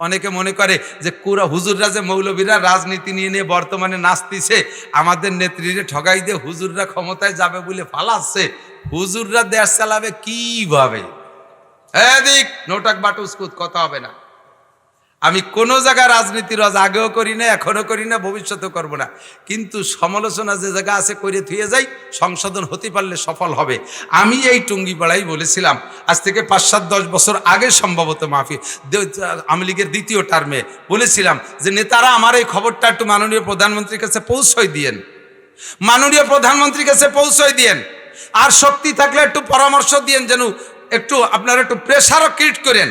অনেকে মনে করে যে কুরা হুজুররা যে মৌলবীরা রাজনীতি নিয়ে নিয়ে বর্তমানে নাচতিছে, আমাদের নেত্রীরে ঠগাই দিয়ে হুজুররা ক্ষমতায় যাবে বলে ফালাচ্ছে। হুজুররা দেশ চালাবে কীভাবে? এদিক, নোটাক বাটুসকুত, কথা হবে না। আমি কোনো জায়গায় রাজনীতির রাজ আগেও করি না এখনও করি না ভবিষ্যতেও করব না। কিন্তু সমালোচনা যে জায়গা আছে করে থুয়ে যাই, সংশোধন হতে পারলে সফল হবে। আমি এই টুঙ্গিপাড়াই বলেছিলাম, আজ থেকে পাঁচ সাত দশ বছর আগে সম্ভবত মাফি আওয়ামী লীগের দ্বিতীয় টার্মে বলেছিলাম যে, নেতারা আমার এই খবরটা একটু মাননীয় প্রধানমন্ত্রীর কাছে পৌঁছয় দিয়েন। মাননীয় প্রধানমন্ত্রীর কাছে পৌঁছয় দিয়েন। আর শক্তি থাকলে একটু পরামর্শ দিয়েন যেন একটু আপনারা একটু প্রেশারও ক্রিয়েট করেন।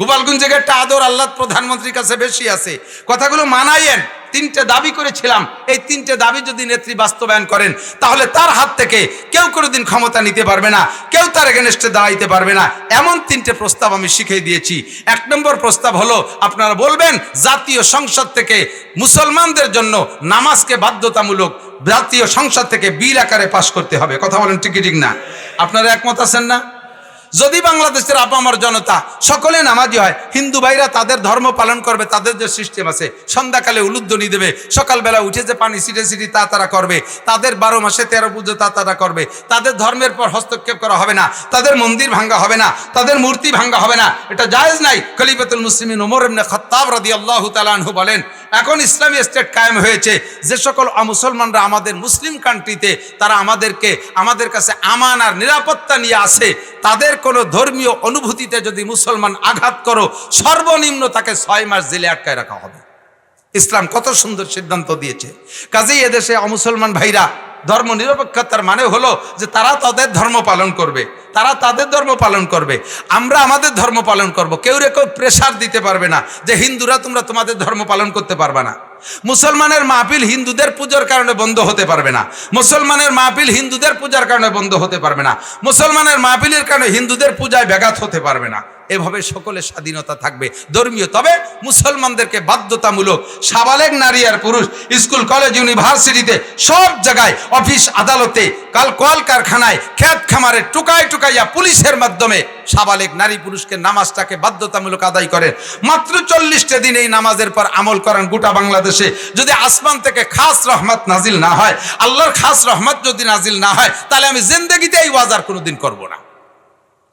গোপালগঞ্জে একটা আদর আল্লাহ প্রধানমন্ত্রীর কাছে বেশি আছে। কথাগুলো মানাইয়েন। তিনটে দাবি করেছিলাম। এই তিনটে দাবি যদি নেত্রী বাস্তবায়ন করেন, তাহলে তার হাত থেকে কেউ কোনোদিন ক্ষমতা নিতে পারবে না, কেউ তার এগেনস্টে দাঁড়াইতে পারবে না। এমন তিনটে প্রস্তাব আমি শিখিয়ে দিয়েছি। এক নম্বর প্রস্তাব হলো, আপনারা বলবেন, জাতীয় সংসদ থেকে মুসলমানদের জন্য নামাজকে বাধ্যতামূলক জাতীয় সংসদ থেকে বিল আকারে পাশ করতে হবে। কথা বলেন ঠিক না? আপনারা একমত আছেন না? যদি বাংলাদেশের আপামর জনতা সকলে নামাজি হয়, হিন্দু ভাইরা তাদের ধর্ম পালন করবে, তাদের যে সিস্টেম আছে, সন্ধ্যাকালে উলুদ্ধনি দেবে, সকালবেলা উঠে যে পানি সিটে সিটি তা তারা করবে, তাদের বারো মাসে তেরো পুজো তা তারা করবে, তাদের ধর্মের পর হস্তক্ষেপ করা হবে না, তাদের মন্দির ভাঙ্গা হবে না, তাদের মূর্তি ভাঙ্গা হবে না, এটা জায়েজ নাই, খলিফাতুল মুসলিমিন ওমর এমনি খত্তাব রাদি আল্লাহ তালানহু বলেন, এখন ইসলামী স্টেট কায়েম হয়েছে, যে সকল মুসলমানরা আমাদের মুসলিম কান্ট্রিতে তারা আমাদেরকে, আমাদের কাছে আমান আর নিরাপত্তা নিয়ে আসে, তাদের কোনো ধর্মীয় অনুভূতিতে যদি মুসলমান আঘাত করো, সর্বনিম্ন তাকে ছয় মাস জেলে আটকায় রাখা হবে। ইসলাম কত সুন্দর সিদ্ধান্ত দিয়েছে। কাজেই এদেশে অমুসলমান ভাইরা ধর্ম নিরপেক্ষতার মানে হলো যে তারা তাদের ধর্ম পালন করবে, তারা তাদের ধর্ম পালন করবে, আমরা আমাদের ধর্ম পালন করব। কেউ রে কেউ প্রেশার দিতে পারবে না যে, হিন্দুরা তোমরা তোমাদের ধর্ম পালন করতে পারবে না। মুসলমানের মাহফিল হিন্দুদের পূজার কারণে বন্ধ হতে পারবে না। মুসলমানের মাহফিল হিন্দুদের পূজার কারণে বন্ধ হতে পারবে না। মুসলমানের মাহফিলের কারণে হিন্দুদের পূজায় ব্যাঘাত হতে পারবে না। এভাবে সকলের স্বাধীনতা থাকবে। ধর্মীয়, তবে মুসলমানদেরকে বাধ্যতামূলক সাবালেক নারী আর পুরুষ, স্কুল, কলেজ, ইউনিভার্সিটিতে সব জায়গায় অফিস, আদালতে, কাল কল কারখানায় খেত খামারে টুকায় টুকাইয়া পুলিশের মাধ্যমে সাবালেক নারী পুরুষকে নামাজটাকে বাধ্যতামূলক আদায় করেন। মাত্র চল্লিশটা দিন এই নামাজের পর আমল করেন গোটা বাংলাদেশে। যদি আসমান থেকে খাস রহমত নাজিল না হয়, আল্লাহর খাস রহমত যদি নাজিল না হয়, তাহলে আমি জিন্দগিতে এই ওয়াজার কোনোদিন করব না।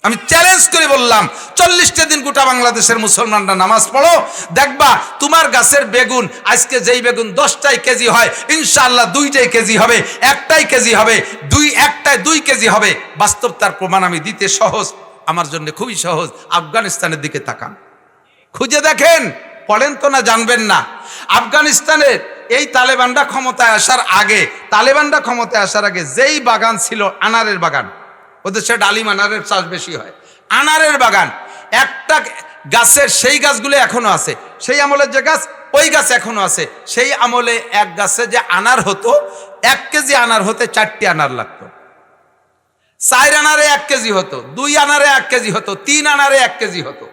আমি চ্যালেঞ্জ করে বললাম, চল্লিশটা দিন গোটা বাংলাদেশের মুসলমানরা নামাজ পড়ো, দেখবা তোমার গাছের বেগুন, আজকে যেই বেগুন দশটাই কেজি হয়, ইনশাআল্লাহ দুইটাই কেজি হবে, একটাই কেজি হবে, দুই একটাই দুই কেজি হবে। বাস্তব তার প্রমাণ আমি দিতে সহজ, আমার জন্য খুবই সহজ, আফগানিস্তানের দিকে তাকান। খুঁজে দেখেন, পড়েন তো না, জানবেন না। আফগানিস্তানের এই তালেবানরা ক্ষমতায় আসার আগে, তালেবানরা ক্ষমতায় আসার আগে যেই বাগান ছিল আনারের বাগান ওদের ডালিম আনারের চাষ বেশি হয়। আনারের বাগান, একটা গাছের সেই গাছগুলো এখনও আছে, সেই আমলের যে গাছ, ওই গাছ এখনও আছে, সেই আমলে এক গাছে যে আনার হতো, এক কেজি আনার হতে চারটি আনার লাগতো। চার আনারে এক কেজি হতো, দুই আনারে এক কেজি হতো, তিন আনারে এক কেজি হতো।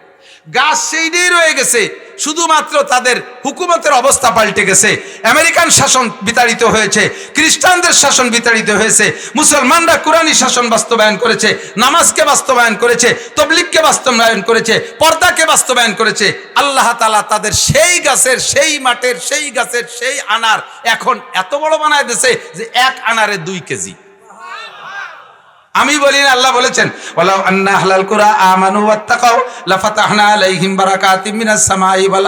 গাছ সেইটাই রয়ে গেছে। শুধুমাত্র তাদের হুকুমতের অবস্থা পাল্টে গেছে। আমেরিকান শাসন বিতাড়িত হয়েছে, খ্রিস্টানদের শাসন বিতাড়িত হয়েছে, মুসলমানরা কোরআনী শাসন বাস্তবায়ন করেছে, নামাজকে বাস্তবায়ন করেছে, তবলিগকে বাস্তবায়ন করেছে, পর্দাকে বাস্তবায়ন করেছে। আল্লাহ তালা তাদের সেই গাছের, সেই মাঠের, সেই গাছের, সেই আনার এখন এত বড় বানায় দিয়েছে যে এক আনারে দুই কেজি। আমি বলি না আল্লাহ বলেছেন ওয়ালাউ আন্না আহলাল কুরা আমানু ওয়াত্তাকাও লাফাতাহনা আলাইহিম বারাকাতিম মিনাস সামাই ওয়াল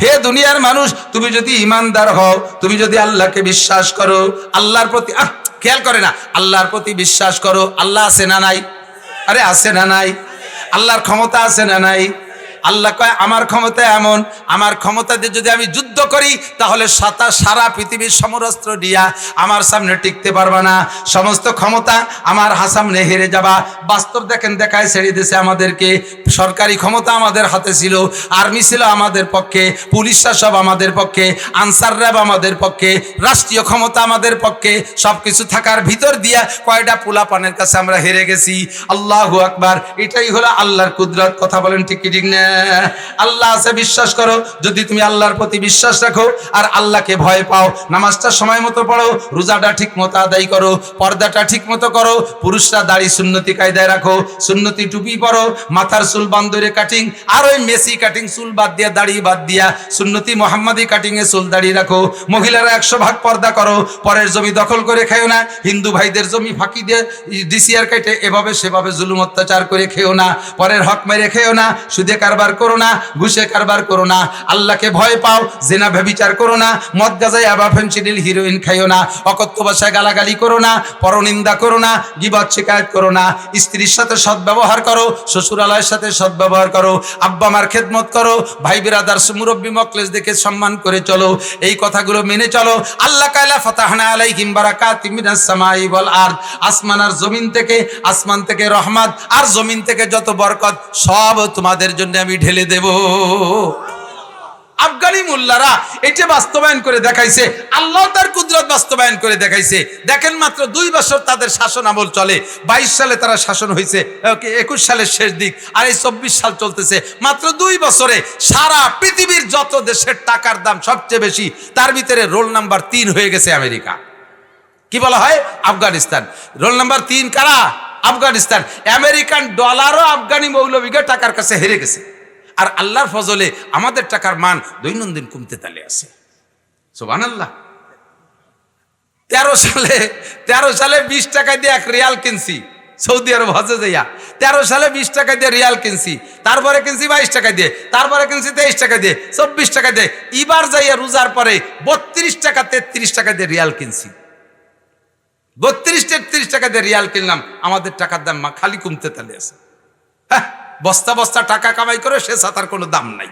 হে দুনিয়ার মানুষ তুমি যদি ঈমানদার হও তুমি যদি আল্লাহকে বিশ্বাস করো আল্লাহর প্রতি আহ, খেয়াল করে না আল্লাহর প্রতি বিশ্বাস করো আল্লাহ আছে না নাই? আরে আছে না নাই? আল্লাহর ক্ষমতা আছে না নাই? আল্লাহ কয়, আমার ক্ষমতা এমন, আমার ক্ষমতা দিয়ে যদি আমি যুদ্ধ করি, তাহলে সাতা সারা পৃথিবীর সমরস্ত্র দিয়া আমার সামনে টিকতে পারবা না। সমস্ত ক্ষমতা আমার হাসামনে হেরে যাবা। বাস্তব দেখেন, দেখায় ছেড়ে দিয়েছে আমাদেরকে। সরকারি ক্ষমতা আমাদের হাতে ছিল, আর্মি ছিল আমাদের পক্ষে, পুলিশরা সব আমাদের পক্ষে আনসার র্যাব আমাদের পক্ষে, রাষ্ট্রীয় ক্ষমতা আমাদের পক্ষে সব কিছু থাকার ভিতর দিয়া কয়টা পোলাপানের কাছে আমরা হেরে গেছি। আল্লাহ আকবার। এটাই হলো আল্লাহর কুদরত। কথা বলেন ঠিক ঠিক না? আল্লাহ আছে, বিশ্বাস করো। যদি তুমি আল্লাহর প্রতি বিশ্বাস রাখো আর আল্লাহকে ভয় পাও, নামাজটা সময় মতো পড়ো, রোজাটা ঠিক মতো আদায় করো, পর্দাটা ঠিক মতো করো, পুরুষরা দাড়ি সুন্নতি কায়দায় রাখো, সুন্নতি টুপি পরো, মাথার চুল বান্দরে কাটিং আর ওই মেসি কাটিং চুল বাদ দিয়া, দাড়ি বাদ দিয়া, সুন্নতি মোহাম্মদী কাটিং এ চুল দাড়ি রাখো। মহিলারা একশো ভাগ পর্দা করো, পরের জমি দখল করে খেও না, হিন্দু ভাইদের জমি ফাঁকি দিয়ে ডিসিআর কেটে এভাবে সেভাবে জুলুম অত্যাচার করে খেও না, পরের হক মেরে খেও না, সুদে কারবার করো না, ঘুষে কারবার করো না। আল্লাহকে ভয় পাও, জেনা ব্যবিচার করো না, মদ গাজায় আবা ফেন্সিডিল, হিরোইন খাইও না, অকথ্য ভাষায় গালাগালি করো না, পরনিন্দা করো না, গিবত শিকায়ত করো না। স্ত্রীর সাথে সদ্ব্যবহার করো, শ্বশুরালয়ের সাথে সদ্ব্যবহার করো, আব্বা মার খেদমত করো, ভাই বিরাদার মুরব্বী মকলেস দেখে সম্মান করে চলো, এই কথাগুলো মেনে চলো। আল্লাহ কায়লা ফাতাহনা আলাইহিম বারাকাতিম মিনাস সামাই ওয়াল আরদ। আসমান আর জমিন থেকে, আসমান থেকে রহমত, আর জমিন থেকে যত বরকত, সব তোমাদের জন্য আমি ঢেলে দেব। আফগানি মোল্লারা এটা বাস্তবায়ন করে দেখাইছে, আল্লাহ তার কুদরত বাস্তবায়ন করে দেখাইছে। দেখেন মাত্র দুই বছর তাদের শাসন আমল চলে। বাইশ সালে তারা শাসন হয়েছে একুশ সালের শেষ দিক, আর এই চব্বিশ সাল চলতেছে। মাত্র দুই বছরে সারা পৃথিবীর যত দেশের টাকার দাম সবচেয়ে বেশি, তার ভিতরে রোল নাম্বার তিন হয়ে গেছে আমেরিকা। কি বলা হয়? আফগানিস্তান। রোল নাম্বার তিন কারা? আফগানিস্তান। আমেরিকান ডলারও আফগানি মৌলবীকে টাকার কাছে হেরে গেছে। আর আল্লাহর ফজলে আমাদের টাকার মান দৈনন্দিন কমতে তালে আছে। সোবান আল্লাহ তেরো সালে তেরো সালে বিশ টাকা দিয়ে এক রিয়াল কিনছি, সৌদি আরব হজে যাইয়া। তেরো সালে বিশ টাকা দিয়ে রিয়াল কিনছি, তারপরে কিনছি বাইশ টাকা দিয়ে, তারপরে কিনছি তেইশ টাকা দিয়ে, চব্বিশ টাকা দিয়ে। এবার যাইয়া রোজার পরে বত্রিশ টাকা, তেত্রিশ টাকা দিয়ে রিয়াল কিনছি। বত্রিশ, তেত্রিশ টাকা দিয়ে রিয়াল কিনলাম, আমাদের টাকার দাম খালি কমতে তালে আছে। হ্যাঁ বস্তা বস্তা টাকা কামাই করে সে সাতার কোনো দাম নাই।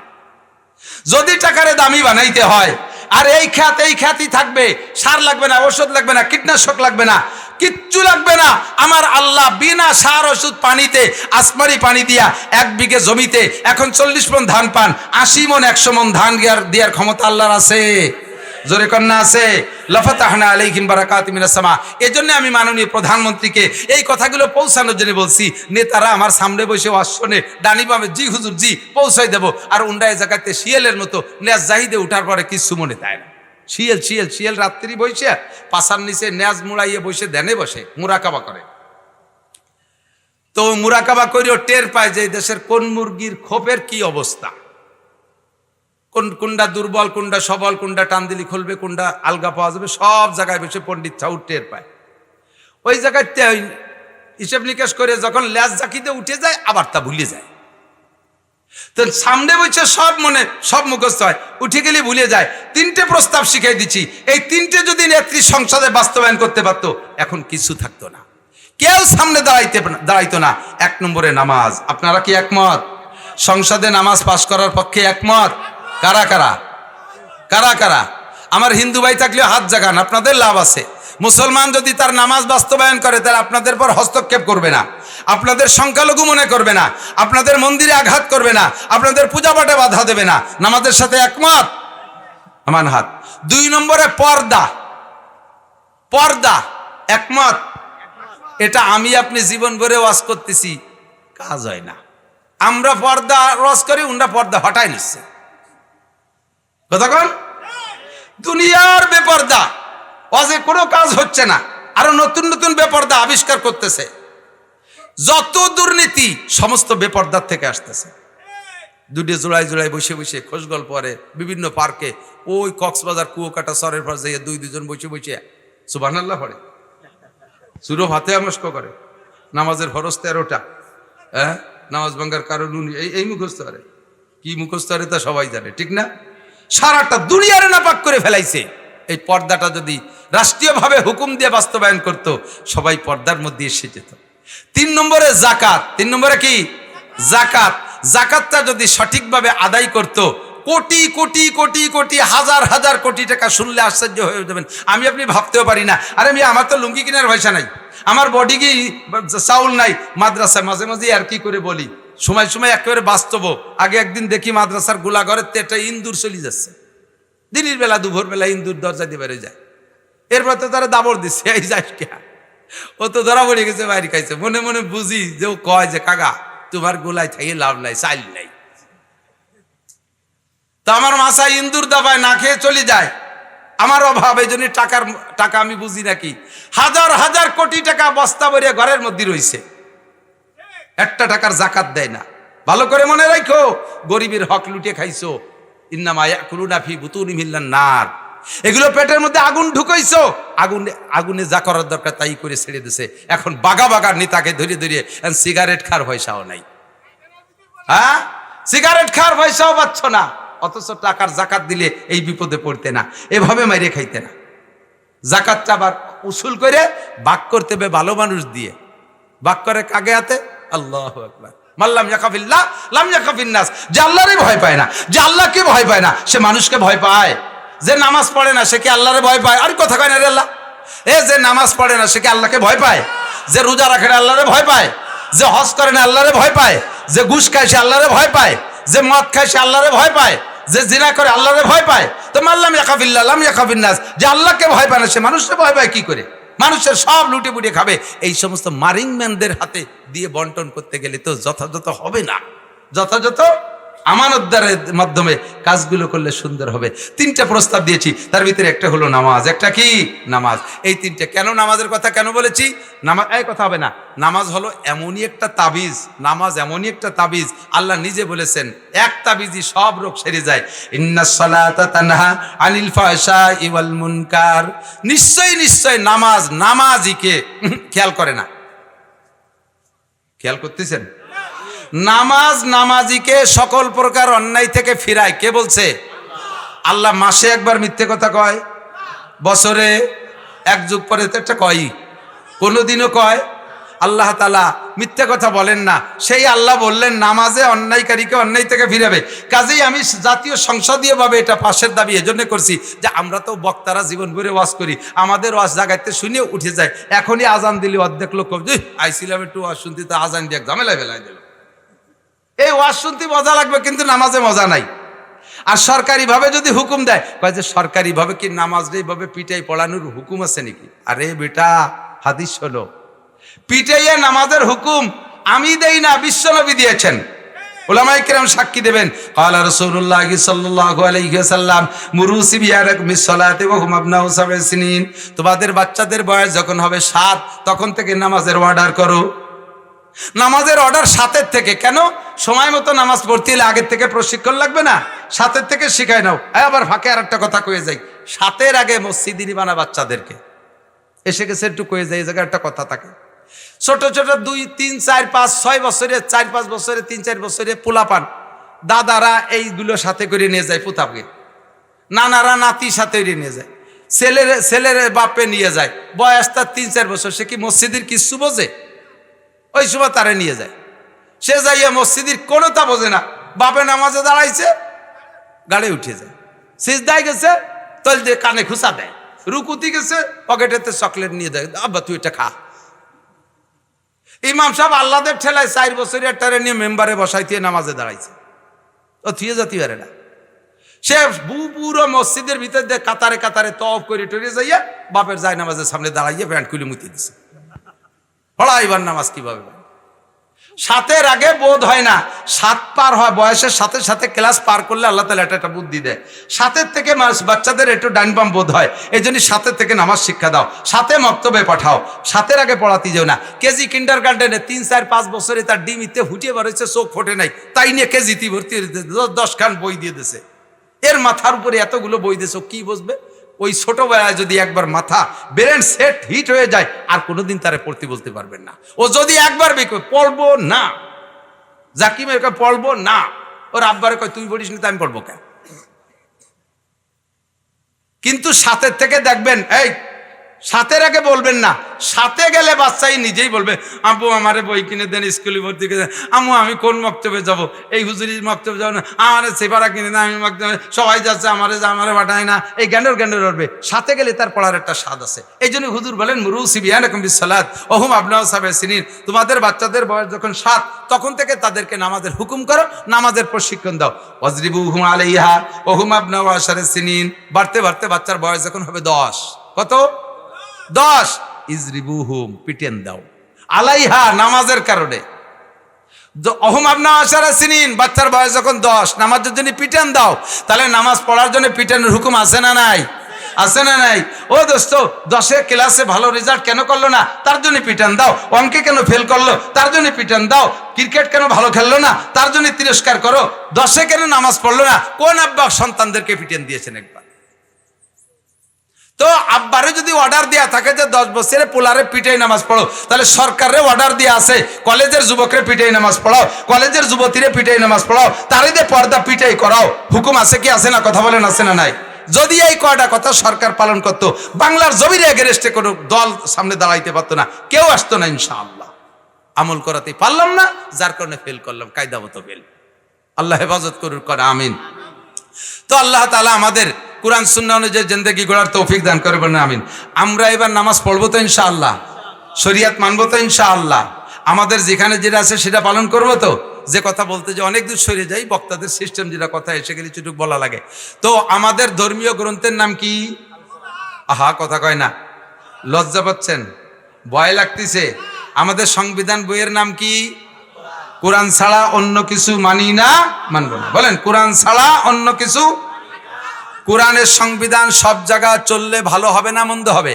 যদি টাকারে দামি বানাইতে হয়, আর এই খ্যাত, এই খ্যাতই থাকবে, সার লাগবে না ওষুধ লাগবে না, কীটনাশক লাগবে না, কিচ্ছু লাগবে না। আমার আল্লাহ বিনা সার, ওষুধ পানিতে আসমারি পানি দিয়া এক বিঘে জমিতে এখন চল্লিশ মন ধান পান, আশি মন, একশো মন ধান দেওয়ার ক্ষমতা আল্লাহর আছে। জোরে কন্যা আছে, লফাতাহনা আলাইহিম বারাকাত মিনাস সামা। এজন্য আমি মাননীয় প্রধানমন্ত্রীকে এই কথাগুলো পৌঁছানোর জন্য বলছি, নেতারা আমার সামনে বসে অশ্বনে ডানি বামে, জি হুজুর, জি, পৌঁছাই দেবো। আর উন্ডায় জায়গাতে শিয়ালের মতো ন্যাস জাহিদে উঠার পরে কিছু মনে দেয় না। শিয়াল শিয়াল শিয়াল রাত্রি বসে পাশার নিচে ন্যাজ মুড়াইয়ে বসে দেনে বসে, মুরাকাবা করে। তো মুরাকাবা করিও টের পায় যে দেশের কোন মুরগির খোপের কি অবস্থা? কোন, কোনটা দুর্বল, কোনটা সবল, কোনটা টান দিলি খুলবে, কোনটা আলগা পাওয়া যাবে, সব জায়গায় বসে পণ্ডিত ছাউর টের পায়। ওই জায়গায় হিসেব নিকাশ করে যখন ল্যাস জাকিতে উঠে যায়, আবার তা ভুলে যায়। তো সামনে বলছে সব মনে, সব মুখস্থ হয়। উঠে গেলে ভুলে যায়। তিনটে প্রস্তাব শিখাই দিচ্ছি। এই তিনটে যদি নেত্রী সংসদে বাস্তবায়ন করতে পারতো, এখন কিছু থাকতো না। কেউ সামনে দাঁড়াইতে দাঁড়াইতো না। এক নম্বরে নামাজ। আপনারা কি একমত? সংসদে নামাজ পাশ করার পক্ষে একমত? কারা কারা? কারা কারা? আমার হিন্দু ভাই থাকলেও হাত জাগান, আপনাদের লাভ আছে। মুসলমান যদি তার নামাজ বাস্তবায়ন করে, তাহলে আপনাদের পর হস্তক্ষেপ করবে না। আপনাদের সংখ্যালঘু মনে করবে না। আপনাদের মন্দিরে আঘাত করবে না। আপনাদের পূজা পাঠে বাধা দেবে না। নামাজের সাথে একমত? আমার হাত। দুই নম্বরে পর্দা। পর্দা। একমত? এটা আমি আপনি জীবন ভরে ওয়াজ করতেছি, কাজ হয় না। আমরা পর্দা রস করি, উনরা পর্দা হটাই নিচ্ছে। কতক্ষণ দুনিয়ার বেপর্দা। অজে কোনো কাজ হচ্ছে না। আরও নতুন নতুন বেপর্দা আবিষ্কার করতেছে। যত দুর্নীতি সমস্ত বেপর্দার থেকে আসতেছে। দুটি জোড়াই জোড়াই বসে বসে খোঁজগল পরে বিভিন্ন পার্কে। ওই কক্সবাজার কুয়োকাটা সরের পাশ যাইয়ে দুই দুজন বসে বসে সুবানাল্লাহ পড়ে। সুরো হাতে আমস্ক করে। নামাজের ফরস তেরোটা। হ্যাঁ? নামাজ ভাঙ্গার কারণ এই এই মুখস্থ করে। কি মুখস্থ করে তা সবাই জানে, ঠিক না? সারাটা দুনিয়ারে নাপাক করে ফেলাইছে। এই পর্দাটা যদি রাষ্ট্রীয়ভাবে হুকুম দিয়ে বাস্তবায়ন করত, সবাই পর্দার মধ্যে এসে যেত। তিন নম্বরে জাকাত, তিন নম্বরে কি? জাকাত। জাকাতটা যদি সঠিকভাবে আদায় করত, কোটি কোটি কোটি কোটি, হাজার হাজার কোটি টাকা শুনলে আশ্চর্য হয়ে যাবেন। আমি আপনি ভাবতেও পারি না। আরে আমি আমার তো লুঙ্গি কেনার পয়সা নাই। আমার বডি কি, চাউল নাই? মাদ্রাসায় মাঝে মাঝে আর কি করে বলি? সময় সময় একেবারে বাস্তব আগে একদিন দেখি মাদ্রাসার গোলাঘরের তেটা ইন্দুর চলে যাচ্ছে। দিনের বেলা, দুপুর বেলা ইন্দুর দরজা দিয়ে বেড়ে যায়। এরপর তো তারা দাবর দিচ্ছে এই যাস ও তো ধরা পড়ে গেছে, বাইরে খাইছে। মনে মনে বুঝি যে ও কয় যে, কাকা, তোমার গোলায় থেকে লাভ নাই চাইল নাই। তো আমার মাসায় ইন্দুর দাবায় না খেয়ে চলে যায়। আমার অভাব, এই জন্য টাকার, টাকা আমি বুঝি নাকি হাজার হাজার কোটি টাকা বস্তা ভরিয়ে ঘরের মধ্যে রইছে। একটা টাকার জাকাত দেয় না। ভালো করে মনে রাখো গরিবের হক লুটে খাইছো। ইন্নামা ইয়াকুলুনা ফি বুতুনি মিল্লান নার। এগুলো পেটের মধ্যে আগুন ঢুকাইছো। আগুন, আগুনে যা করার দরকার তাই করে ছেড়ে দিছে। এখন বাগা বাগা নেতাকে ধরে ধরে সিগারেট খার পয়সাও নাই। হ্যাঁ? সিগারেট খাওয়ার পয়সাও পাচ্ছ না। অথচ টাকার জাকাত দিলে এই বিপদে পড়তে না। এভাবে মাইরে খাইতে না। জাকাতটা আবার উসুল করে বাক করতে হবে ভালো মানুষ দিয়ে। বাক করে কাগে হাতে? আল্লাহ আকবার। মাল্লাম ইয়াকাফিল্লাহ লাম ইয়াকাফিন্নাস যে আল্লাহরে ভয় পায় না, যে আল্লাহকে ভয় পায় না, সে মানুষকে ভয় পায়। যে নামাজ পড়ে না, সে কি আল্লাহরে ভয় পায়? আর কথা কয় না রে আল্লাহ। এ যে নামাজ পড়ে না, সে কি আল্লাহকে ভয় পায়? যে রোজা রাখে না, আল্লাহরে ভয় পায়। যে হজ করে না, আল্লাহরে ভয় পায়। যে ঘুষ খায়, সে আল্লাহরে ভয় পায়। যে মদ খায়, সে আল্লাহরে ভয় পায়। যে জিনা করে, আল্লাহরে ভয় পায়। তো মাল্লাম ইয়াকাফিল্লাহ লাম ইয়াকাফিন্নাস যে আল্লাহকে ভয় পায় না, সে মানুষকে ভয় পায় কি করে? মানুষের সব লুটে পুটে খাবে। এই সমস্ত মারিং ম্যানদের হাতে দিয়ে বন্টন করতে গেলে তো যথাযথ হবে না। যথাযথ আমানতদারের মাধ্যমে কাজগুলো করলে সুন্দর হবে। তিনটা প্রস্তাব দিয়েছি, তার ভিতরে একটা হলো নামাজ, একটা কি? নামাজ। এই তিনটে কেন নামাজের কথা কেন বলেছি? নামাজ এই কথা হবে না। নামাজ হলো এমনই একটা তাবিজ, নামাজ এমনই একটা তাবিজ। আল্লাহ নিজে বলেছেন, এক তাবিজই সব রোগ সেরে যায়। তানহা আনিল ফাহশা ইওয়াল মুনকার। নিশ্চয়ই নিশ্চয় নামাজ নামাজিকে খেয়াল করে না। খেয়াল করতেছেন? নামাজ নামাজিকে সকল প্রকার অন্যায় থেকে ফিরায়। কে বলছে? আল্লাহ মাসে একবার মিথ্যে কথা কয় বছরে এক যুগ পরে তো একটা কয়ই কোনোদিনও কয়। আল্লাহ তালা মিথ্যে কথা বলেন না। সেই আল্লাহ বললেন নামাজে অন্যায়কারীকে অন্যায় থেকে ফিরাবে। কাজেই আমি জাতীয় সংসদীয়ভাবে এটা পাশের দাবি এজন্য করছি যে আমরা তো বক্তারা জীবন ভরে ওয়াজ করি। আমাদের ওয়াজ জাগাইতে শুনে উঠে যায়। এখনই আজান দিলে অর্ধেক লোক "উহ, একটু ওয়াজ শুনতে তো আজান দিয়ে ঝামেলায় ফেলাই দিল। এই ওয়াজ শুনতে মজা লাগবে, কিন্তু নামাজে মজা নাই। আর সরকারিভাবে যদি হুকুম দেয়, কয় যে সরকারিভাবে কি নামাজ এইভাবে পিটাই পড়ানোর হুকুম আছে নাকি? আরে বেটা, হাদিস হলো, পিটাইয়া নামাজের হুকুম আমি দেই না, বিশ্বনবী দিয়েছেন। ওলামাই কিরাম সাক্ষী দেবেন কালা রাসূলুল্লাহ সাল্লাল্লাহু আলাইহি ওয়াসাল্লাম মুরুসি বিয়ারাক মিসসালাতি ওয়া হুম আবনাউ তোমাদের বাচ্চাদের বয়স যখন হবে 7 তখন থেকে নামাজের অর্ডার করো। নামাজের অর্ডার সাতের থেকে। কেন? সময় মতো নামাজ পড়তে হলে আগের থেকে প্রশিক্ষণ লাগবে না? সাতের থেকে শিখাই নাও। আবার ফাঁকে আর একটা কথা কয়ে যাই। সাতের আগে মসজিদিনী বানা বাচ্চাদেরকে। এসে গেছে একটু কয়ে যায় এই জায়গায় একটা কথা থাকে। ছোট ছোট দুই, তিন, চার, পাঁচ, ছয় বছরে, চার, পাঁচ বছরে, তিন, চার বছরে পোলা পান দাদারা এইগুলো সাথে করে নিয়ে যায় পুতাপকে নানারা নাতি সাথে নিয়ে যায়। ছেলের ছেলের বাপে নিয়ে যায়। বয়স তার তিন, চার বছর। সে কি মসজিদের কিচ্ছু বোঝে? ওই সময় তারে নিয়ে যায়। সে যাইয়া মসজিদের কোনো তা বোঝে না। বাপে নামাজে দাঁড়াইছে, গাড়ি উঠে যায়। সিজদায় গেছে, তল দিয়ে কানে খুসা দেয়। রুকুতি গেছে, পকেটেতে চকলেট নিয়ে দেয়। আব্বা, তুই এটা খা। ইমাম সাহেব আল্লাদের ঠেলায় চার বছরের একটারে নিয়ে মেম্বারে বসাই দিয়ে নামাজে দাঁড়াইছে। ও থুয়ে যেতে পারে না। সে পুরো মসজিদের ভিতর দিয়ে কাতারে কাতারে তফ করে টরে যাইয়া বাপের যায় নামাজের সামনে দাঁড়াইয়া প্যান্ট খুলে মুতি দিছে। পড়াইবার নামাজ কীভাবে? সাতের আগে বোধ হয় না, সাত পার হয়, বয়সের সাথে সাথে ক্লাস পার করলে আল্লাহ তালা একটা একটা বুদ্ধি দেয়। সাতের থেকে বাচ্চাদের একটু ডাইন পাম বোধ হয় এই জন্য সাতের থেকে নামাজ শিক্ষা দাও। সাথে মক্তবে পাঠাও, সাতের আগে পড়াতে যেও না। কেজি কিন্ডার গার্ডেনে তিন, চার, পাঁচ বছরে তার ডিম ইতে হুটিয়ে বার হয়েছে, চোখ ফোটে নাই। তাই নিয়ে কেজিতে ভর্তি দশ- খান বই দিয়ে দিছে এর মাথার উপরে এতগুলো বই দিয়েছে কি বুঝবে? ওই ছোটবেলায় যদি একবার মাথা ব্রেন সেট হিট হয়ে যায়, আর কোনোদিন তারে পড়তে বলতে পারবেন না। ও যদি একবার বেকে পড়ব না। জাকিমের কয়, পড়ব না। ওর আব্বারে কয়, তুই পড়িস না আমি পড়ব কেন? কিন্তু সাথের থেকে দেখবেন, এই সাথের আগে বলবেন না। সাথে গেলে বাচ্চাই নিজেই বলবে আব্বু আমারে বই কিনে দেন, স্কুলে ভর্তি করে আম্মু, আমি কোন মক্তবে যাব? এই হুজুরির মক্তবে যাব না। আমার সেপারা কিনে না আমি মক্তবে সবাই যাচ্ছে, আমারে যা, আমারে পাঠায় না। এই গ্যান্ডর গ্যান্ডর উঠবে সাথে গেলে তার পড়ার একটা স্বাদ আছে। এই জন্য হুজুর বলেন, মুরু সিবিয়ান এরকম বিসালাত ওহুম আপনাও সাবে সিনির তোমাদের বাচ্চাদের বয়স যখন সাত, তখন থেকে তাদেরকে নামাজের হুকুম করো, নামাজের প্রশিক্ষণ দাও। অজরিবু হুম আলাইহা, ওহুম আপনাও আসারে সিনিন। বাড়তে বাড়তে বাচ্চার বয়স যখন হবে দশ। কত? দশ ইজরিবু হুম পিটেন দাও। আলাইহা, নামাজের কারণে। অহম আপনা আসারা সিনিন, বাচ্চার বয়স যখন দশ, নামাজের জন্য পিটেন দাও। তাহলে নামাজ পড়ার জন্য পিটানের হুকুম আছে না নাই? আছে না নাই? ও দোস্ত, দশে ক্লাসে ভালো রেজাল্ট কেন করল না? তার জন্য পিটান দাও। অঙ্কে কেন ফেল করল? তার জন্য পিটান দাও। ক্রিকেট কেন ভালো খেললো না? তার জন্য তিরস্কার করো। দশে কেন নামাজ পড়ল না? কোন আব্বা সন্তানদেরকে পিটান দিয়েছেন একবার? তো আব্বারে যদি অর্ডার দেওয়া থাকে যে দশ বছরে পোলারে পিটাই নামাজ পড়ো, তাহলে সরকারের অর্ডার দেওয়া আছে, কলেজের যুবকরে পিটাই নামাজ পড়াও, কলেজের যুবতীরে পিটাই নামাজ পড়াও তারে দিয়ে পর্দা পিটাই করাও। হুকুম আছে কি আছে না, কথা বলেন আছে না নাই? যদি এই কয়টা কথা সরকার পালন করতো, বাংলার জমিরে এগেরেস্টে কোনো দল সামনে দাঁড়াইতে পারতো না, কেউ আসতো না ইনশাআল্লাহ। আমল করাতে পারলাম না, যার কারণে ফেল করলাম, কায়দা মতো ফেল আল্লাহ হেফাজত করুন, করে, আমিন। তো আল্লাহ তালা আমাদের কোরআন সুন্না অনুযায়ী জিন্দগি গড়ার তৌফিক দান করে বলেন, আমিন। আমরা এবার নামাজ পড়ব তো ইনশাআল্লাহ। শরিয়াত মানবো তো ইনশাআল্লাহ। আমাদের যেখানে যেটা আছে সেটা পালন করব তো? যে কথা বলতে যে অনেক দূর সরে যাই, বক্তাদের সিস্টেম যেটা কথা, এসে গেলে চুটুক বলা লাগে। তো আমাদের ধর্মীয় গ্রন্থের নাম কি? আহা, কথা কয় না। লজ্জা পাচ্ছেন? ভয় লাগতেছে। আমাদের সংবিধান বইয়ের নাম কি? কোরআন ছাড়া অন্য কিছু মানি না, মানব না। বলেন, কোরআন ছাড়া অন্য কিছু কোরআনের সংবিধান সব জায়গা চললে ভালো হবে না মন্দ হবে?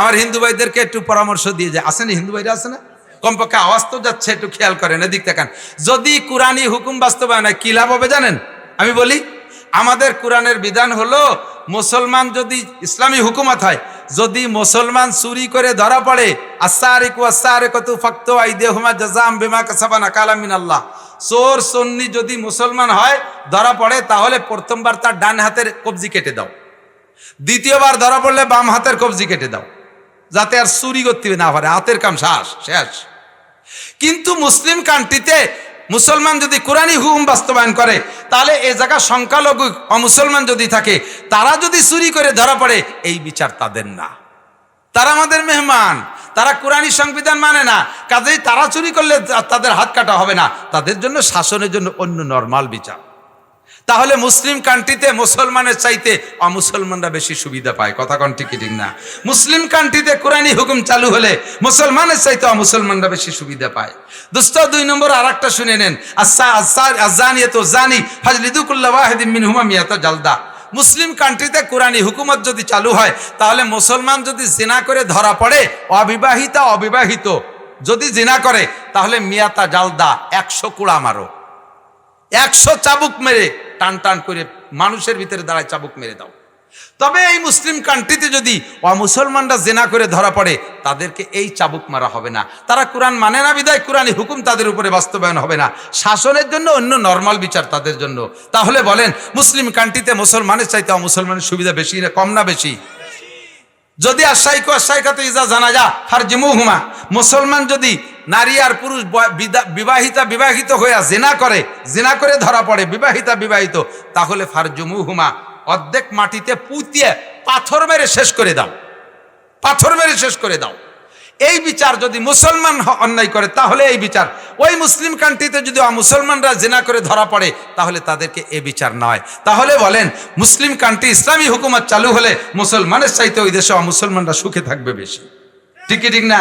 আমার হিন্দু ভাইদেরকে একটু পরামর্শ দিয়ে যায়। আসেনি হিন্দু ভাইরা আছে না? কমপক্ষে আওয়াজ তো যাচ্ছে, একটু খেয়াল করেন, এদিক দেখান যদি কোরআনই হুকুম বাস্তবায়ন হয়, কি লাভ হবে জানেন? আমি বলি, আমাদের কোরআনের বিধান হলো, মুসলমান যদি ইসলামী হুকুমত হয় যদি মুসলমান চুরি করে ধরা পড়ে আসারিকু আসারিকতু ফাক্তু আইদেহুমা জাযাম বিমা কাসাবানা কালামিন আল্লাহ চোর সন্নি যদি মুসলমান হয়, ধরা পড়ে, তাহলে প্রথমবার তার ডান হাতের কবজি কেটে দাও। দ্বিতীয়বার ধরা পড়লে বাম হাতের কবজি কেটে দাও, যাতে আর চুরি করতে না পারে হাতের কাম শেষ শেষ। কিন্তু মুসলিম কান্ট্রিতে মুসলমান যদি কোরআনই হুকুম বাস্তবায়ন করে, তাহলে এ জায়গা সংখ্যালঘু অমুসলমান যদি থাকে, তারা যদি চুরি করে ধরা পড়ে, এই বিচার তাদের না। তারা আমাদের মেহমান, তারা কোরআনী সংবিধান মানে না। কাজেই তারা চুরি করলে তাদের হাত কাটা হবে না। তাদের জন্য শাসনের জন্য অন্য নর্মাল বিচার। তাহলে মুসলিম কান্ট্রিতে মুসলমানের চাইতে অমুসলমানরা বেশি সুবিধা পায়। কথা কোন ঠিক ঠিক না। মুসলিম কান্ট্রিতে কোরআনী হুকুম চালু হলে মুসলমানের চাইতে অমুসলমানরা বেশি সুবিধা পায়। দোস্ত দুই নম্বর আর একটা শুনে নেন। আজানি তো জানি ফাজলিদুকুল্লাহ ওয়াহিদিন হুমা মিয়াতা জালদা। মুসলিম কান্ট্রিতে কোরআনী হুকুমত যদি চালু হয়, তাহলে মুসলমান যদি জেনা করে ধরা পড়ে, অবিবাহিতা অবিবাহিত, যদি জেনা করে, তাহলে মিয়াতা জালদা, একশো কুড়া মারো। একশো চাবুক মেরে টান টান করে মানুষের ভিতরে দাঁড়ায় চাবুক মেরে দাও। তবে এই মুসলিম কান্ট্রিতে যদি অমুসলমানরা জেনা করে ধরা পড়ে, তাদেরকে এই চাবুক মারা হবে না। তারা কোরআন মানে না বিদায় কোরআনী হুকুম তাদের উপরে বাস্তবায়ন হবে না। শাসনের জন্য অন্য নর্মাল বিচার তাদের জন্য। তাহলে বলেন, মুসলিম কান্ট্রিতে মুসলমানের চাইতে অমুসলমানের সুবিধা বেশি না কম না বেশি? যদি আশাইক আশাইকাত ইজা জানা যা হার হুমা মুসলমান যদি নারী আর পুরুষ বিবাহিতা বিবাহিত হয়ে জেনা করে জেনা করে ধরা পড়ে, বিবাহিতা বিবাহিত, তাহলে ফারজুমু হুমা অর্ধেক মাটিতে পুঁতিয়ে পাথর মেরে শেষ করে দাও। পাথর মেরে শেষ করে দাও। এই বিচার যদি মুসলমান অন্যায় করে, তাহলে এই বিচার। ওই মুসলিম কান্ট্রিতে যদি মুসলমানরা জেনা করে ধরা পড়ে, তাহলে তাদেরকে এ বিচার নয়। তাহলে বলেন, মুসলিম কান্ট্রি ইসলামী হুকুমত চালু হলে মুসলমানের চাইতে ওই দেশে অমুসলমানরা সুখে থাকবে বেশি। ঠিক কি ঠিক না?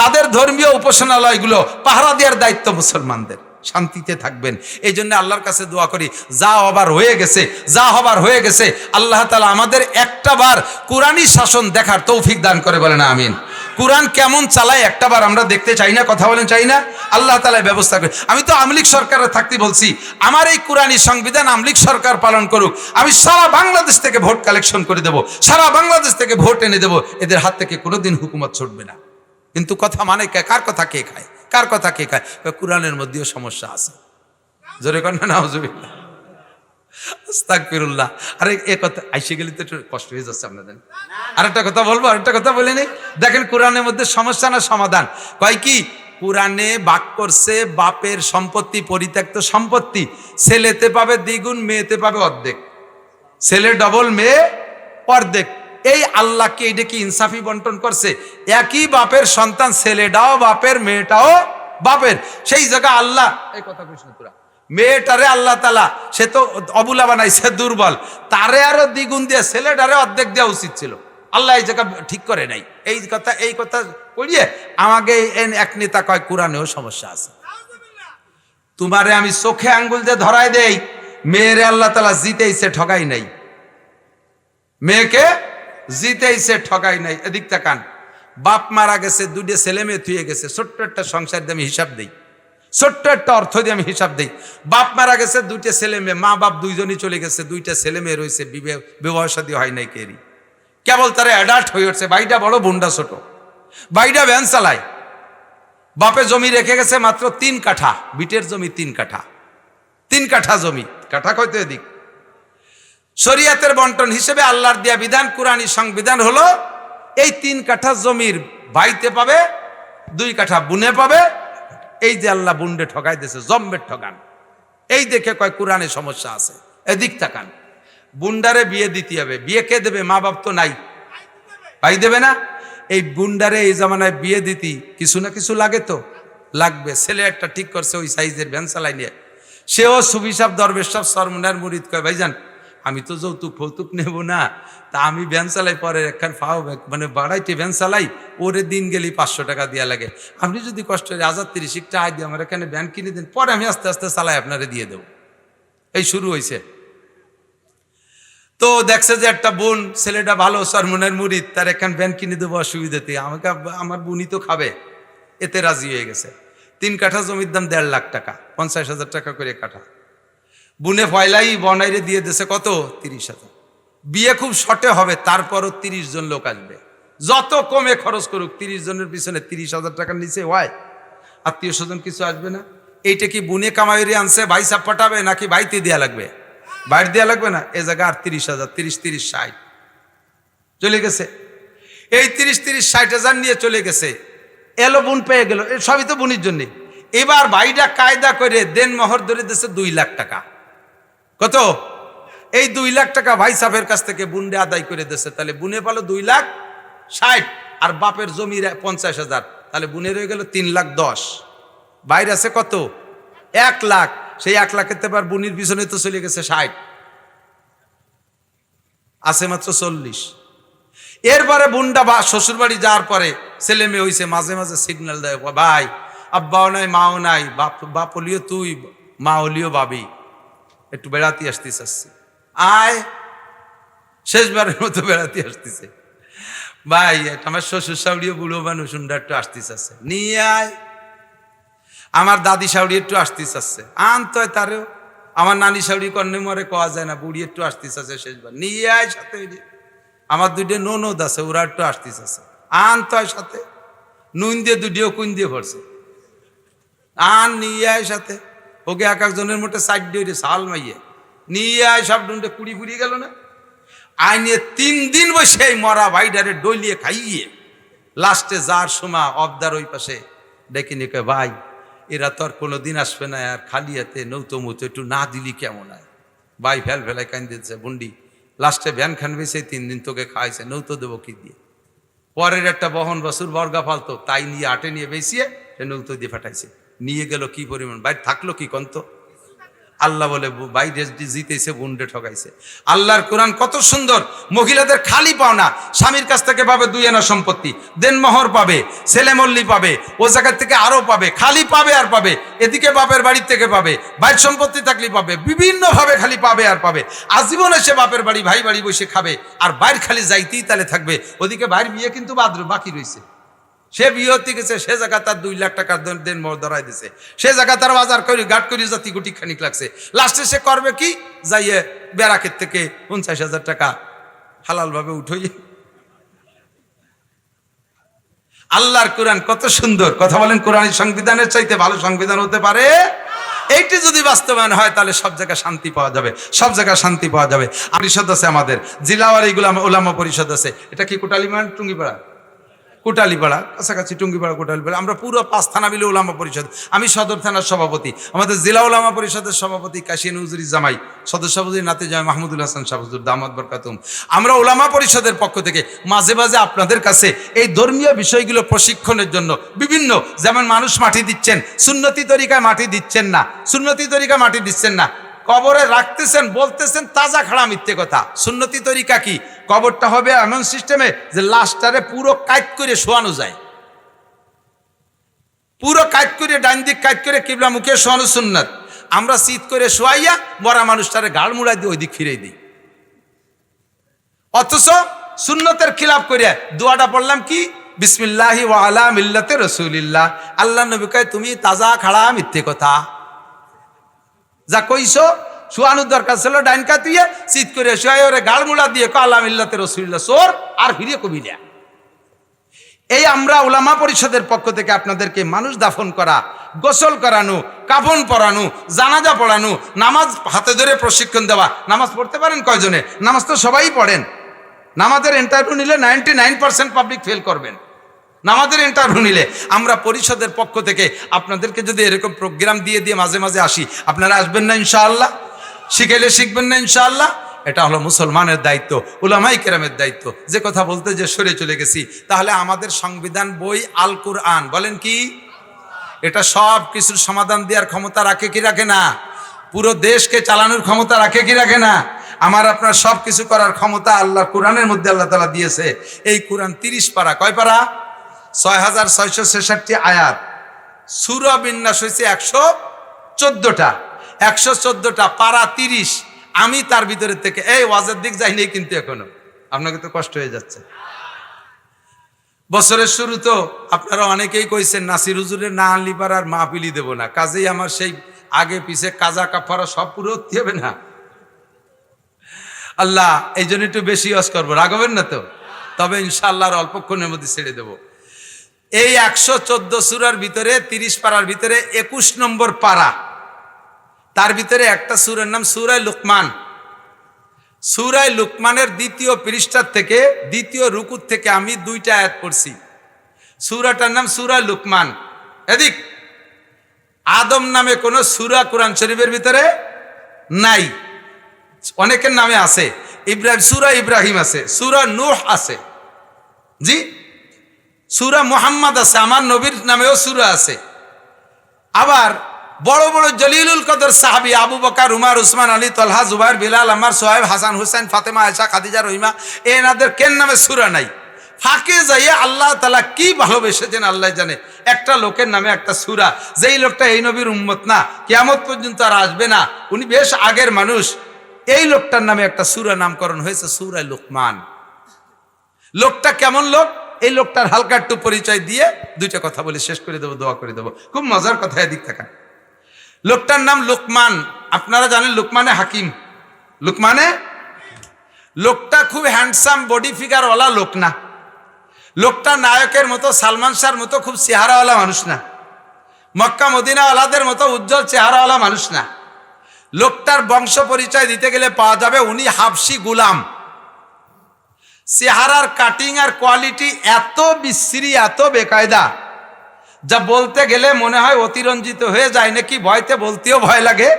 তাদের ধর্মীয় উপাসনালয়গুলো পাহারা দেওয়ার দায়িত্ব মুসলমানদের। শান্তিতে থাকবেন। এই জন্য আল্লাহর কাছে দোয়া করি, যা হবার হয়ে গেছে, যা হবার হয়ে গেছে, আল্লাহ তালা আমাদের একটা বার কোরআনই শাসন দেখার তৌফিক দান করে বলেন, আমিন। কোরআন কেমন চালায় একটা বার আমরা দেখতে চাই না, কথা বলেন চাই না? আল্লাহ তালায় ব্যবস্থা করে। আমি তো আমলিক সরকারে থাকতে বলছি, আমার এই কোরআনী সংবিধান আমলিক সরকার পালন করুক, আমি সারা বাংলাদেশ থেকে ভোট কালেকশন করে দেব, সারা বাংলাদেশ থেকে ভোট এনে দেব, এদের হাত থেকে কোনোদিন হুকুমত ছুটবে না। কিন্তু কথা মানে কে? কার কথা কে খায়? কার কথা কে খায়? কোরআনের মধ্যেও সমস্যা আছে। জোরে কন্যা না আস্তাগফিরুল্লাহ। আরে, এ কথা আইসে গেলে তো একটু কষ্ট হয়ে যাচ্ছে আপনাদের। আরেকটা কথা বলব, আরেকটা কথা বলে নেই। দেখেন কোরআনের মধ্যে সমস্যা না সমাধান? কয় কি? কোরআনে বাক করছে, বাপের সম্পত্তি, পরিত্যক্ত সম্পত্তি। ছেলেতে পাবে দ্বিগুণ, মেয়েতে পাবে অর্ধেক। ছেলে ডবল মেয়ে অর্ধেক। এই আল্লাহকে এটা কি ইনসাফি বন্টন করছে? একই বাপের সন্তান, ছেলেটাও বাপের, মেয়েটাও বাপের। সেই জায়গা আল্লাহ এই কথা কৃষ্ণ তোরা। মেয়েটারে আল্লাহ তালা সে তো অবুলা বানাইছে, দুর্বল। তারে আরও দ্বিগুণ দিয়ে ছেলেটারে অর্ধেক দেওয়া উচিত ছিল। আল্লাহ এই জায়গা ঠিক করে নাই। এই কথা এই কথা করিয়ে আমাকে এক নেতা কয়, কোরআনেও সমস্যা আছে। তোমারে আমি চোখে আঙ্গুল দিয়ে ধরাই দেই। মেয়েরে আল্লাহ তালা জিতেইছে, ঠগাই নাই। মেয়েকে জিতেইছে ঠগাই নাই, এদিক তাকান। বাপ মারা গেছে দুটো ছেলে মেয়ে থুয়ে গেছে, ছোট্ট একটা সংসার দিয়ে আমি হিসাব দিই। ছোট্ট একটা অর্থ দিয়ে আমি হিসাব দিই। বাপ মারা গেছে, দুইটা ছেলে মেয়ে, মা বাপ দুইজনই চলে গেছে, দুইটা ছেলে মেয়ে রয়েছে বিবাহ শাদী হয় নাই কেরি। কেবল তারা অ্যাডাল্ট হয়ে উঠছে বাইটা বড় বুন্ডা ছোট। বাইটা ভ্যান চালায়। বাপে জমি রেখে গেছে মাত্র তিন কাঠা, বিটের জমি তিন কাঠা। তিন কাঠা জমি, কাঠা কয়তো এদিক? শরিয়াতের বন্টন হিসেবে আল্লাহর দেয়া বিধান কোরআনী সংবিধান হলো, এই তিন কাঠা জমির ভাইতে পাবে, দুই কাঠা বুনে পাবে, এই যে আল্লাহ বুন্ডে ঠকাই দিয়েছে জম্বের ঠকান এই দেখে কয় কোরআনে সমস্যা আছে, এদিক তাকান। বুন্ডারে বিয়ে দিতে হবে, বিয়ে কে দেবে? মা বাপ তো নাই। ভাই দেবে না? এই বুন্ডারে এই জামানায় বিয়ে দিতি, কিছু না কিছু লাগে তো? লাগবে। ছেলে একটা ঠিক করছে, ওই সাইজের ভ্যান চালাই নিয়ে। সেও সুবিসাব দরবেশ সব সরমুনার মুরিদ কয়, ভাইজান আমি তো যৌতুক ফৌতুক নেব না। তা আমি ভ্যান চালাই, পরে একখান ফাও মানে বাড়াইতে ভ্যান চালাই, ওরে দিন গেলি পাঁচশো টাকা দেওয়া লাগে। আপনি যদি কষ্ট হয় হাজার তিরিশ একটা আয় দিয়ে আমার এখানে ভ্যান কিনে দিন, পরে আমি আস্তে আস্তে চালাই আপনারে দিয়ে দেবো। এই শুরু হয়েছে তো দেখছে যে একটা বোন, ছেলেটা ভালো, সরমনের মুরিদ তার একখান ভ্যান কিনে দেবো অসুবিধাতে। আমাকে আমার বোনই তো খাবে, এতে রাজি হয়ে গেছে। তিন কাঠা জমির দাম দেড় লাখ টাকা, পঞ্চাশ হাজার টাকা করে কাঠা। বুনে ফয়লাই বনাইরে দিয়ে দেছে কত? তিরিশ হাজার। বিয়ে খুব শর্টে হবে, তারপরও তিরিশ জন লোক আসবে। যত কমে খরচ করুক, তিরিশ জনের পিছনে তিরিশ হাজার টাকার নিচে হয়। আত্মীয় স্বজন কিছু আসবে না। এইটা কি বুনে কামাইরে আনছে, ভাই সাপ পাঠাবে, নাকি ভাইতে দেওয়া লাগবে? বাইর দেওয়া লাগবে না? এ জায়গা আর তিরিশ হাজার, তিরিশ তিরিশ, ষাট। চলে গেছে। এই তিরিশ তিরিশ, ষাট হাজার নিয়ে চলে গেছে। এলো বোন পেয়ে গেল। সবই তো বোনের জন্যে। এবার ভাইটা কায়দা করে দেন মহর ধরে দিয়েছে দুই লাখ টাকা। কত? এই দুই লাখ টাকা ভাই সাহেবের কাছ থেকে বুনডে আদায় করে দিয়েছে তাহলে বুনে পালো দুই লাখ ষাট, আর বাপের জমির পঞ্চাশ হাজার। তাহলে বুনে রয়ে গেল তিন লাখ দশ। বাইরে আছে কত? এক লাখ। সেই এক লাখের তো এবার বুনির পিছনে তো চলে গেছে ষাট। আছে মাত্র চল্লিশ। এরপরে বুনডা বা শ্বশুর বাড়ি যাওয়ার পরে ছেলে মেয়ে হইছে, মাঝে মাঝে সিগন্যাল দেয় ভাই, আব্বাও নাই, মাও নাই, বাপ বাপ হলিও তুই, মা হলিও বাবি একটু বেড়াতে আসতিস আসছি। আয়, শেষবারের মতো বেড়াতে আসতেছে। ভাই আমার শ্বশুর শাউরিও বুড়ো মানুষ উন্ডা একটু আসতিস আছে নিয়ে আয়। আমার দাদি শাউরি একটু আসতিস আছে আন তো তারেও। আমার নানি শাউরি কর্ণে মরে কোয়া যায় না, বুড়ি একটু আসতিস আছে শেষবার। নিয়ে আয় সাথে আমার দুইটা ননদ আছে, ওরা একটু আসতিস আছে আন তো আয় সাথে। নুন দিয়ে দুটিও কুন দিয়ে ভরছে। আন, নিয়ে আয় সাথে। ওকে এক একজনের মোটে সাইড দিয়ে সাল মাইয়ে। নিয়ে আয় সব ডুনটে কুড়ি ফুড়িয়ে গেল না। আয় নিয়ে তিন দিন বসে এই মরা ভাইডারে ডলিয়ে খাইয়ে। লাস্টে যার সময় অবদার ওই পাশে ডেকে নিয়ে কয়, ভাই এরা তো আর কোনো দিন আসবে না আর খালি হাতে নৌতো মতো একটু না দিলি কেমন হয়? ভাই ফেল ফেলায় কান দিচ্ছে বন্ডি লাস্টে ভ্যান খান বেছে তিন দিন তোকে খাওয়াইছে নৌতো দেবো কি দিয়ে? পরের একটা বহন বসুর বর্গা ফালতো তাই নিয়ে আটে নিয়ে বেসিয়ে নৌতো দিয়ে ফাটাইছে। নিয়ে গেল কি পরিমাণ? বাইরে থাকল কি কন্ত? আল্লাহ বলে বাইরে জিতেছে বুন্ডে ঠকাইছে। আল্লাহর কোরআন কত সুন্দর। মহিলাদের খালি পাওনা। স্বামীর কাছ থেকে পাবে দুই আনা সম্পত্তি। দেনমোহর পাবে, ছেলে মল্লি পাবে, ও জায়গার থেকে আরও পাবে, খালি পাবে আর পাবে, এদিকে বাপের বাড়ির থেকে পাবে বাইর সম্পত্তি থাকলে পাবে, বিভিন্নভাবে খালি পাবে আর পাবে। আজীবন এসে বাপের বাড়ি, ভাই বাড়ি বসে খাবে, আর বাইর খালি যাইতেই তাহলে থাকবে। ওদিকে বাইর বিয়ে কিন্তু বাদ বাকি রয়েছে সে বিয়ে হতে গেছে, সে জায়গা তার দুই লাখ টাকার দেন দেন ধরাই দিছে। সে জায়গা তার বাজার করে গাট করে জাতি গুটি খানিক লাগছে। লাস্টে সে করবে কি? যাইয়ে বেড়াকের থেকে পঞ্চাশ হাজার টাকা হালালভাবে উঠোই আল্লাহর কোরআন কত সুন্দর। কথা বলেন কোরআনের সংবিধানের চাইতে ভালো সংবিধান হতে পারে? এইটি যদি বাস্তবায়ন হয়, তাহলে সব জায়গায় শান্তি পাওয়া যাবে। সব জায়গায় শান্তি পাওয়া যাবে। পরিষদ আছে আমাদের। জিলাওয়ার এইগুলো ওলামা পরিষদ আছে। এটা কি কোটালিমান, টুঙ্গিপাড়া? কোটালিপাড়া কাছাকাছি টুঙ্গিপাড়া কোটালিপাড়া আমরা পুরো পাঁচ থানা মিলে ওলামা পরিষদ। আমি সদর থানার সভাপতি, আমাদের জেলা ওলামা পরিষদের সভাপতি কাশিয়ান উজুরি জামাই, সদর সভাপতি নাতে জামাই মাহমুদুল হাসান শাহজুর দামাদ বরকাতুম। আমরা ওলামা পরিষদের পক্ষ থেকে মাঝে মাঝে আপনাদের কাছে এই ধর্মীয় বিষয়গুলো প্রশিক্ষণের জন্য বিভিন্ন, যেমন মানুষ মাটি দিচ্ছেন, সুন্নতি তরিকায় মাটি দিচ্ছেন না, সুন্নতি তরিকা মাটি দিচ্ছেন না কবরে রাখতেছেন, বলতেছেন, তাজা খাড়া মিথ্যে কথা। সুন্নতি তরিকা কি? কবরটা হবে এমন সিস্টেমে যে লাশটারে পুরো কাইট করে শোয়ানো যায়। পুরো কাজ করে ডাইন দিক কাজ করে কিবলা মুখে শোয়ানো সুন্নাত। আমরা শীত করে শোয়াইয়া মরা মানুষটারে গাড় মুড়াই দিয়ে ওই দিক ফিরে দিই। অথচ সুন্নতের খিলাফ করিয়া দোয়াটা পড়লাম কি? বিসমিল্লাহি ওয়া আলা মিল্লাতে রসুলিল্লাহ। আল্লাহ নবী কয়, তুমি তাজা খাড়া মিথ্যে কথা। যা কইছো শুয়ানোর দরকার ছিল ডাইনকা তুই শীত করে শুয়াই ওরে গাড় মুড়া দিয়ে কয়, আল্লাহ মিল্লাতে রসুলিল্লাহ, সোর আর ফিরিয়ে কবিরা এই আমরা ওলামা পরিষদের পক্ষ থেকে আপনাদেরকে মানুষ দাফন করা, গোসল করানো, কাফন পরানো, জানাজা পড়ানো, নামাজ হাতে ধরে প্রশিক্ষণ দেওয়া, নামাজ পড়তে পারেন কয়জনে? নামাজ তো সবাই পড়েন। নামাজের ইন্টারভিউ নিলে ninety nine percent public fail করবেন। নামাজের ইন্টারভিউ নিলে আমরা পরিষদের পক্ষ থেকে আপনাদেরকে যদি এরকম প্রোগ্রাম দিয়ে দিয়ে মাঝে মাঝে আসি, আপনারা আসবেন না ইনশাআল্লাহ? শিখাইলে শিখবেন না ইনশাআল্লাহ? এটা হলো মুসলমানের দায়িত্ব উলামাই কেরামের দায়িত্ব। যে কথা বলতে যে সরে চলে গেছি, তাহলে আমাদের সংবিধান বই আল কুরআন বলেন কি? এটা সব কিছুর সমাধান দেওয়ার ক্ষমতা রাখে কি রাখে না? পুরো দেশকে চালানোর ক্ষমতা রাখে কি রাখে না? আমার আপনার সব কিছু করার ক্ষমতা আল্লাহ কোরআনের মধ্যে আল্লাহ তালা দিয়েছে। এই কোরআন তিরিশ পারা, কয় পারা? ছয় হাজার ছয়শো ছেষট্টি আয়াত। সুর বিন্যাস হয়েছে একশো চোদ্দটা। একশো চোদ্দটা, পারা তিরিশ। আমি তার ভিতরে থেকে, এই ওয়াজের দিক যাইনি কিন্তু এখনও। আপনাকে তো কষ্ট হয়ে যাচ্ছে। বছরের শুরু তো আপনারা অনেকেই কইছেন, নাসির হুজুরের না আনলি পারার মাহপিলি দেব না। কাজেই আমার সেই আগে পিছে কাজা কাফারা সব পুরো হবে না। আল্লাহ, এই জন্য একটু বেশি অস করব। রাগবেন না তো? তবে ইনশাল্লাহর অল্পক্ষণের মধ্যে ছেড়ে দেব। এই একশো চোদ্দ সুরার ভিতরে, তিরিশ পাড়ার ভিতরে একুশ নম্বর পাড়া তার ভিতরে একটা সুরের নাম সুরায় লুকমান। সুরায় লুকমানের দ্বিতীয় পৃষ্ঠার থেকে, দ্বিতীয় রুকুর থেকে আমি দুইটা আয়াত করছি সুরাটার নাম সুরায় লুকমান। এদিক। আদম নামে কোনো সুরা কোরআন শরীফের ভিতরে নাই। অনেকের নামে আছে। ইব্রাহিম সুরা ইব্রাহিম আছে, সুরা নূহ আছে। জি? সুরা মোহাম্মদ আছে, আমার নবীর নামেও সুরা আছে। আবার বড় বড় জলিলুল কদর সাহাবি আবু বকার, উমার, উসমান, আলী, তলহা, জুবাইর, বিলাল, আমার সোহেব হাসান, হুসেন, ফাতেমা আয়সা খাদিজা, রহিমা, এনাদের কেন নামে সুরা নাই? ফাঁকে যাইয়ে আল্লাহ তালা কি ভালোবেসেছেন আল্লাহ জানে? একটা লোকের নামে একটা সুরা, যেই লোকটা এই নবীর উম্মত না কেমত পর্যন্ত আর আসবে না, উনি বেশ আগের মানুষ। এই লোকটার নামে একটা সুরা নামকরণ হয়েছে, সুরা লোকমান। লোকটা কেমন লোক? এই লোকটার হালকা একটু পরিচয় দিয়ে দুইটা কথা বলে শেষ করে দেবো, দোয়া করে দেবো। খুব মজার কথা এদিক থাকা লোকটার নাম লোকমান। আপনারা জানেন লোকমানে হাকিম। লোকমানে? লোকটা খুব হ্যান্ডসাম বডি ফিগারওয়ালা লোক না। লোকটা নায়কের মতো, সালমান শাহর মতো খুব চেহারাওয়ালা মানুষ না। মক্কা মদিনাওয়ালাদের মতো উজ্জ্বল চেহারাওয়ালা মানুষ না। লোকটার বংশ পরিচয় দিতে গেলে পাওয়া যাবে উনি হাফসি গুলাম। চেহারার কাটিং আর কোয়ালিটি এত বিশ্রী, এত বেকায়দা, যা বলতে গেলে মনে হয় অতিরঞ্জিত হয়ে যায় নাকি ভয়তে বলতেও ভয় লাগে।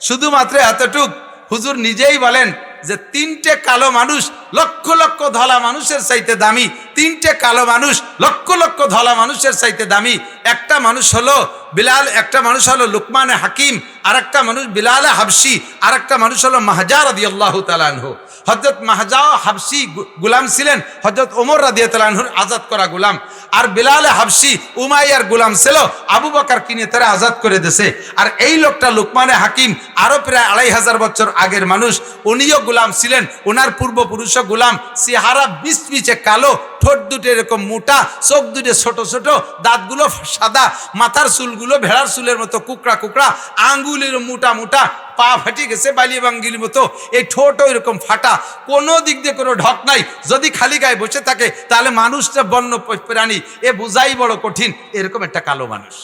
শুধুমাত্র এতটুক, হুজুর নিজেই বলেন যে তিনটে কালো মানুষ লক্ষ লক্ষ ধলা মানুষের চাইতে দামি, তিনটে কালো মানুষ লক্ষ লক্ষ ধলা মানুষের চাইতে দামি। একটা মানুষ হলো বিলাল, একটা মানুষ হলো লুকমানে হাকিম আর একটা মানুষ বিলালে হাবসি আর একটা মানুষ হলো মাহাজার আদি আল্লাহ তালানহ হজরত মাহজা হাবসি গুলাম ছিলেন। হজরত ওমর রাদিয়া তালানহুর আজাদ করা গুলাম। আর বিলালে হাবসি উমাইয়ার গুলাম ছিল, আবু বাকার কিনে তারা আজাদ করে দেছে। আর এই লোকটা লুকমানে হাকিম, আরও প্রায় আড়াই হাজার বছর আগের মানুষ, উনিও গুলাম ছিলেন। ওনার পূর্বপুরুষও গুলাম। সিহারা বিচ বিচে কালো ঠোঁট দুটো এরকম মোটা, চোখ দুটো ছোট ছোট, দাঁতগুলো সাদা, মাথার চুলগুলো ভেড়ার চুলের মতো কুকড়া কুকড়া, আঙ্গুলের মোটা মোটা, পা ফাটি গেছে বালি বাঙ্গির মতো। এই ঠোঁটও এরকম ফাটা, কোনো দিক দিয়ে কোনো ঢক নাই। যদি খালি গায়ে বসে থাকে, তাহলে মানুষটা বন্য প্রাণী, এ বোঝাই বড় কঠিন, এরকম একটা কালো মানুষ।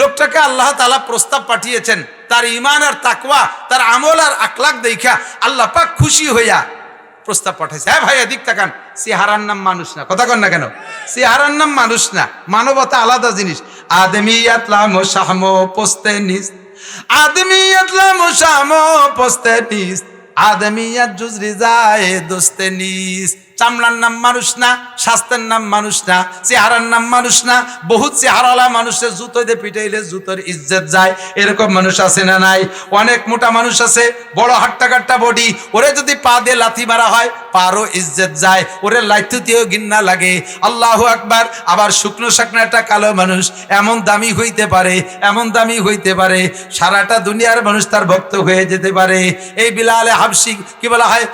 লোকটাকে আল্লাহ তালা প্রস্তাব পাঠিয়েছেন, তার ইমান আর তাকওয়া, তার আমল আর আকলাক দেখা আল্লাহ পাক খুশি হইয়া প্রস্তাব পাঠাইছে। হ্যাঁ ভাই, এদিক তাকান। চেহারার নাম মানুষ না। কথা কন না কেন? চেহারার নাম মানুষ না। মানবতা আলাদা জিনিস। আদমি লামো শাহমো পোস্তে নিস। আদমিয়াত লামো শাহমো পোস্তে নিস। আদমিয়াত জুজরি যায় দোস্তে নিস। চামড়ার নাম মানুষ না, স্বাস্থ্যের নাম মানুষ না, চেহারার নাম মানুষ না, বহুত চেহারাওয়ালা মানুষের জুতো দিয়ে পিটাইলে জুতোর ইজ্জত যায়। এরকম মানুষ আছে না নাই? অনেক মোটা মানুষ আছে, বড় হাট্টা কাট্টা বডি, ওরে যদি পা দিয়ে লাথি মারা হয়, পারও ইজ্জত যায়। ওরে লাইতুতেও গিন্না লাগে। আল্লাহ আকবার, আবার শুকনো শাকনো একটা কালো মানুষ, এমন দামি হইতে পারে, এমন দামি হইতে পারে, সারাটা দুনিয়ার মানুষ তার ভক্ত হয়ে যেতে পারে। এই বিলালে হাবসি কি বলা হয়?